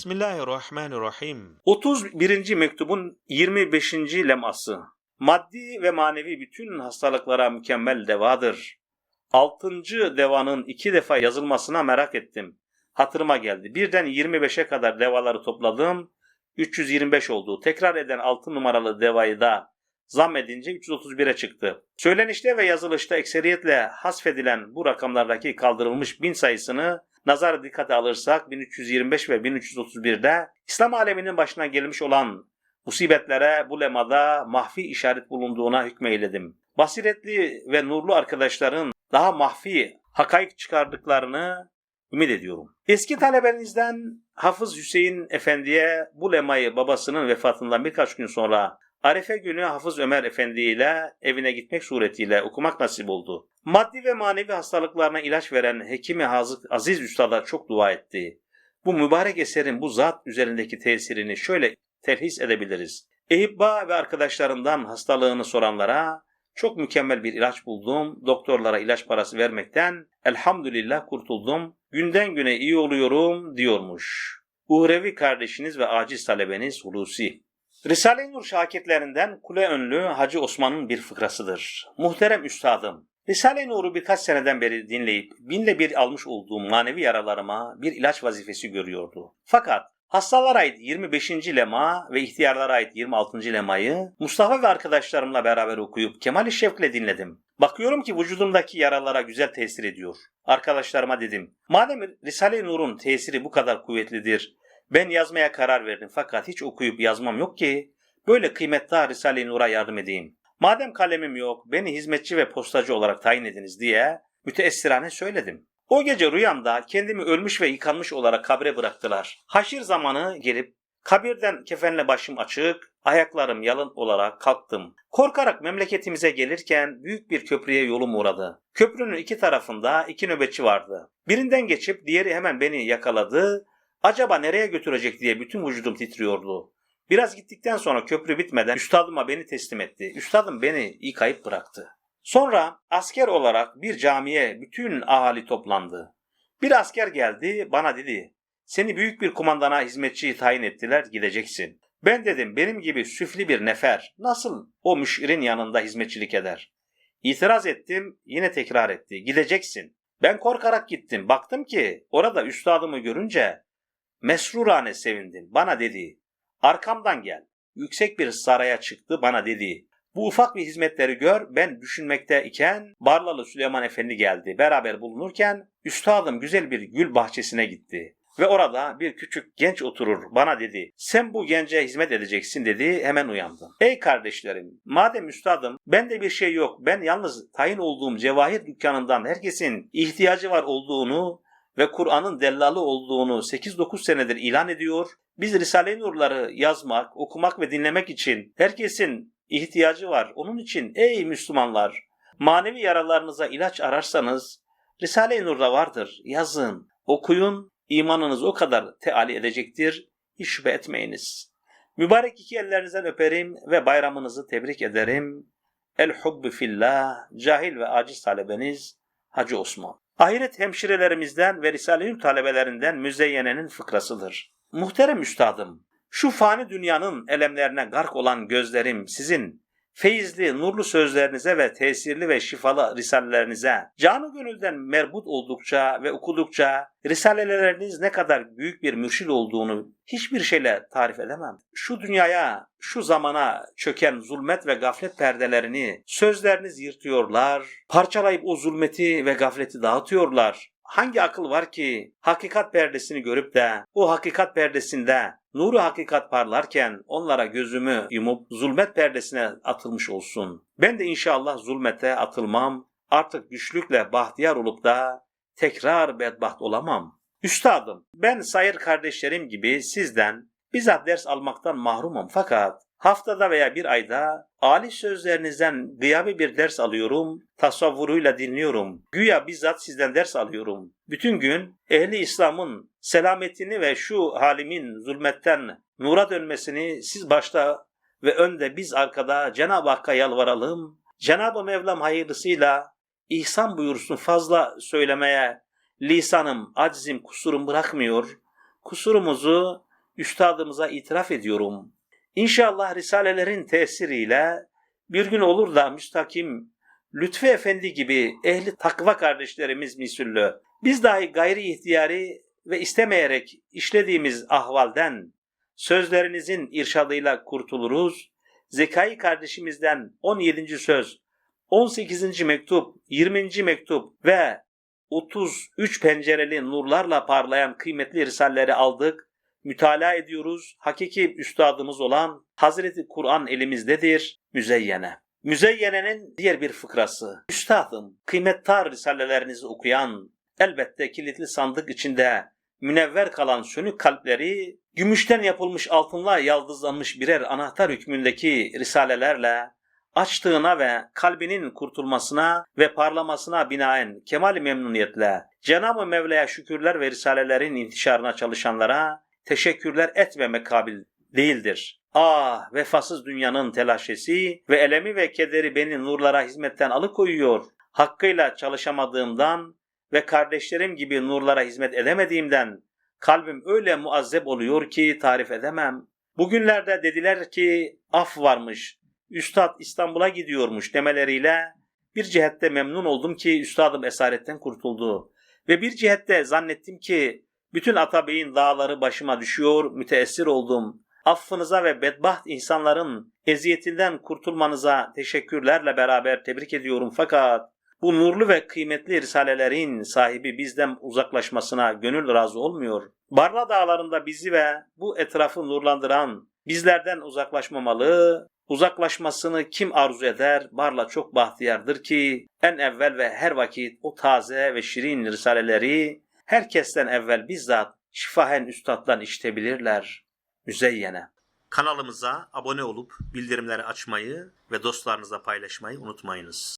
Bismillahirrahmanirrahim. 31. mektubun 25. leması. Maddi ve manevi bütün hastalıklara mükemmel devadır. 6. devanın iki defa yazılmasına merak ettim. Hatırıma geldi. Birden 25'e kadar devaları topladım. 325 oldu. Tekrar eden 6 numaralı devayı da zam edince 331'e çıktı. Söylenişte ve yazılışta ekseriyetle hasfedilen bu rakamlardaki kaldırılmış bin sayısını nazar dikkate alırsak 1325 ve 1331'de İslam aleminin başına gelmiş olan musibetlere bu lemada mahfi işaret bulunduğuna hükmeyledim. Basiretli ve nurlu arkadaşların daha mahfi hakaik çıkardıklarını ümit ediyorum. Eski talebenizden Hafız Hüseyin Efendi'ye bu lemayı babasının vefatından birkaç gün sonra Arefe günü Hafız Ömer Efendi ile evine gitmek suretiyle okumak nasip oldu. Maddi ve manevi hastalıklarına ilaç veren Hekimi Hazık Aziz Üstad'a çok dua etti. Bu mübarek eserin bu zat üzerindeki tesirini şöyle telhis edebiliriz. Ehibba ve arkadaşlarından hastalığını soranlara çok mükemmel bir ilaç buldum. Doktorlara ilaç parası vermekten elhamdülillah kurtuldum. Günden güne iyi oluyorum diyormuş. Uhrevi kardeşiniz ve aciz talebeniz Hulusi. Risale-i Nur şakitlerinden Kule Önlü Hacı Osman'ın bir fıkrasıdır. Muhterem üstadım, Risale-i Nur'u birkaç seneden beri dinleyip binle bir almış olduğum manevi yaralarıma bir ilaç vazifesi görüyordu. Fakat hastalara ait 25. lema ve ihtiyarlara ait 26. lemayı Mustafa ve arkadaşlarımla beraber okuyup Kemal-i Şevk'le dinledim. Bakıyorum ki vücudumdaki yaralara güzel tesir ediyor. Arkadaşlarıma dedim, madem Risale-i Nur'un tesiri bu kadar kuvvetlidir, ben yazmaya karar verdim fakat hiç okuyup yazmam yok ki böyle kıymetli Risale-i Nur'a yardım edeyim. Madem kalemim yok beni hizmetçi ve postacı olarak tayin ediniz diye müteessirane söyledim. O gece rüyamda kendimi ölmüş ve yıkanmış olarak kabre bıraktılar. Haşir zamanı gelip kabirden kefenle başım açık, ayaklarım yalın olarak kalktım. Korkarak memleketimize gelirken büyük bir köprüye yolum uğradı. Köprünün iki tarafında iki nöbetçi vardı. Birinden geçip diğeri hemen beni yakaladı Acaba nereye götürecek diye bütün vücudum titriyordu. Biraz gittikten sonra köprü bitmeden üstadıma beni teslim etti. Üstadım beni yıkayıp bıraktı. Sonra asker olarak bir camiye bütün ahali toplandı. Bir asker geldi bana dedi. Seni büyük bir kumandana hizmetçi tayin ettiler gideceksin. Ben dedim benim gibi süfli bir nefer nasıl o müşirin yanında hizmetçilik eder? İtiraz ettim yine tekrar etti. Gideceksin. Ben korkarak gittim. Baktım ki orada üstadımı görünce Mesrurane sevindim. Bana dedi, arkamdan gel. Yüksek bir saraya çıktı bana dedi. Bu ufak bir hizmetleri gör, ben düşünmekte iken Barlalı Süleyman Efendi geldi. Beraber bulunurken üstadım güzel bir gül bahçesine gitti. Ve orada bir küçük genç oturur bana dedi. Sen bu gence hizmet edeceksin dedi hemen uyandım. Ey kardeşlerim madem üstadım bende bir şey yok ben yalnız tayin olduğum cevahir dükkanından herkesin ihtiyacı var olduğunu ve Kur'an'ın dellalı olduğunu 8-9 senedir ilan ediyor. Biz Risale-i Nur'ları yazmak, okumak ve dinlemek için herkesin ihtiyacı var. Onun için ey Müslümanlar manevi yaralarınıza ilaç ararsanız Risale-i Nur'da vardır. Yazın, okuyun, imanınız o kadar teali edecektir. Hiç şüphe etmeyiniz. Mübarek iki ellerinizden öperim ve bayramınızı tebrik ederim. El hubbi fillah, cahil ve aciz talebeniz Hacı Osman. Ahiret hemşirelerimizden ve Risale-i talebelerinden Müzeyyene'nin fıkrasıdır. Muhterem üstadım, şu fani dünyanın elemlerine gark olan gözlerim sizin feyizli, nurlu sözlerinize ve tesirli ve şifalı risalelerinize, canı gönülden merbut oldukça ve okudukça risaleleriniz ne kadar büyük bir mürşid olduğunu hiçbir şeyle tarif edemem. Şu dünyaya, şu zamana çöken zulmet ve gaflet perdelerini sözleriniz yırtıyorlar, parçalayıp o zulmeti ve gafleti dağıtıyorlar. Hangi akıl var ki hakikat perdesini görüp de o hakikat perdesinde nuru hakikat parlarken onlara gözümü yumup zulmet perdesine atılmış olsun. Ben de inşallah zulmete atılmam, artık güçlükle bahtiyar olup da tekrar bedbaht olamam. Üstadım, ben sayır kardeşlerim gibi sizden bizzat ders almaktan mahrumum fakat haftada veya bir ayda Ali sözlerinizden gıyabi bir ders alıyorum, tasavvuruyla dinliyorum. Güya bizzat sizden ders alıyorum. Bütün gün ehli İslam'ın selametini ve şu halimin zulmetten nura dönmesini siz başta ve önde biz arkada Cenab-ı Hakk'a yalvaralım. Cenab-ı Mevlam hayırlısıyla ihsan buyursun fazla söylemeye lisanım, aczim, kusurum bırakmıyor. Kusurumuzu üstadımıza itiraf ediyorum. İnşallah risalelerin tesiriyle bir gün olur da müstakim Lütfü Efendi gibi ehli takva kardeşlerimiz misüllü biz dahi gayri ihtiyari ve istemeyerek işlediğimiz ahvalden sözlerinizin irşadıyla kurtuluruz. Zekai kardeşimizden 17. söz, 18. mektup, 20. mektup ve 33 pencereli nurlarla parlayan kıymetli risalleri aldık. Mütalaa ediyoruz. Hakiki üstadımız olan Hazreti Kur'an elimizdedir. Müzeyyene. Müzeyyene'nin diğer bir fıkrası. Üstadım, kıymettar risalelerinizi okuyan, elbette kilitli sandık içinde münevver kalan sönük kalpleri, gümüşten yapılmış altınla yaldızlanmış birer anahtar hükmündeki risalelerle açtığına ve kalbinin kurtulmasına ve parlamasına binaen kemal memnuniyetle Cenab-ı Mevla'ya şükürler ve risalelerin intişarına çalışanlara teşekkürler etmemek kabil değildir. Ah vefasız dünyanın telaşesi ve elemi ve kederi beni nurlara hizmetten alıkoyuyor. Hakkıyla çalışamadığımdan ve kardeşlerim gibi nurlara hizmet edemediğimden kalbim öyle muazzeb oluyor ki tarif edemem. Bugünlerde dediler ki af varmış, Üstad İstanbul'a gidiyormuş demeleriyle bir cihette memnun oldum ki üstadım esaretten kurtuldu. Ve bir cihette zannettim ki bütün Atabey'in dağları başıma düşüyor, müteessir oldum. Affınıza ve bedbaht insanların eziyetinden kurtulmanıza teşekkürlerle beraber tebrik ediyorum fakat bu nurlu ve kıymetli risalelerin sahibi bizden uzaklaşmasına gönül razı olmuyor. Barla dağlarında bizi ve bu etrafı nurlandıran bizlerden uzaklaşmamalı, uzaklaşmasını kim arzu eder? Barla çok bahtiyardır ki en evvel ve her vakit o taze ve şirin risaleleri herkesten evvel bizzat şifahen üstaddan işitebilirler. Müzeyyene. Kanalımıza abone olup bildirimleri açmayı ve dostlarınızla paylaşmayı unutmayınız.